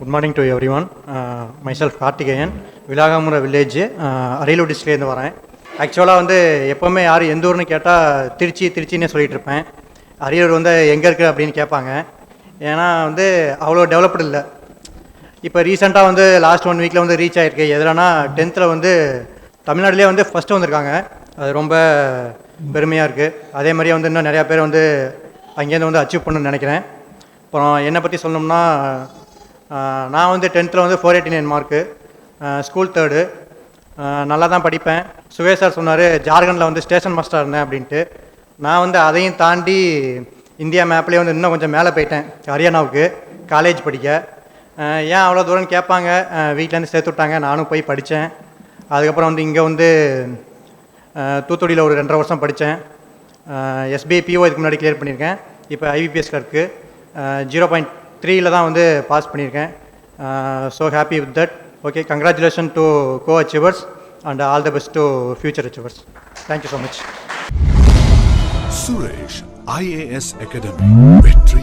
Good morning to everyone myself Karthikeyan. விலாகாமுர village uh, Ariyalur டிஸ்ட்ரிக்ட்லேருந்து வரேன். ஆக்சுவலாக வந்து எப்போவுமே யார் எந்த ஊர்னு கேட்டால் திருச்சி திருச்சின்னே சொல்லிட்டு இருப்பேன். அரியலூர் வந்து எங்கே இருக்குது அப்படின்னு கேட்பாங்க. ஏன்னா வந்து அவ்வளோ டெவலப்டு இல்லை. இப்போ ரீசெண்டாக வந்து லாஸ்ட் ஒன் வீக்கில் வந்து ரீச் ஆகிருக்கு எதுலனா டென்த்தில் வந்து தமிழ்நாட்டிலே வந்து ஃபஸ்ட்டு வந்திருக்காங்க. அது ரொம்ப பெருமையாக இருக்குது அதே மாதிரியே வந்து இன்னும் நிறையா பேர் வந்து அங்கேருந்து வந்து அச்சீவ் பண்ணணும்னு நினைக்கிறேன். அப்புறம் என்னை பற்றி சொல்லணும்னா நான் வந்து டென்த்தில் வந்து four eighty nine mark school third நல்லா தான் படிப்பேன். சுவேஷ் சார் சொன்னார் ஜார்க்கண்டில் வந்து ஸ்டேஷன் மாஸ்டர் இருந்தேன் அப்படின்ட்டு. நான் வந்து அதையும் தாண்டி இந்தியா மேப்லேயே வந்து இன்னும் கொஞ்சம் மேலே போயிட்டேன் ஹரியானாவுக்கு காலேஜ் படிக்க. ஏன் அவ்வளோ தூரம் கேட்பாங்க? வீட்டிலேருந்து சேர்த்து விட்டாங்க நானும் போய் படித்தேன். அதுக்கப்புறம் வந்து இங்கே வந்து தூத்துக்குடியில் ஒரு ரெண்டரை வருஷம் படித்தேன். எஸ்பிஐ பிஓ இதுக்கு முன்னாடி கிளியர் பண்ணியிருக்கேன். இப்போ ஐபிபிஎஸ் கிளர்க்கு ஜீரோ பாயிண்ட் த்ரீயில் தான் வந்து பாஸ் பண்ணியிருக்கேன். So happy with that okay congratulation to go achievers and all the best to future achievers thank you so much Suresh IAS academy வெற்றி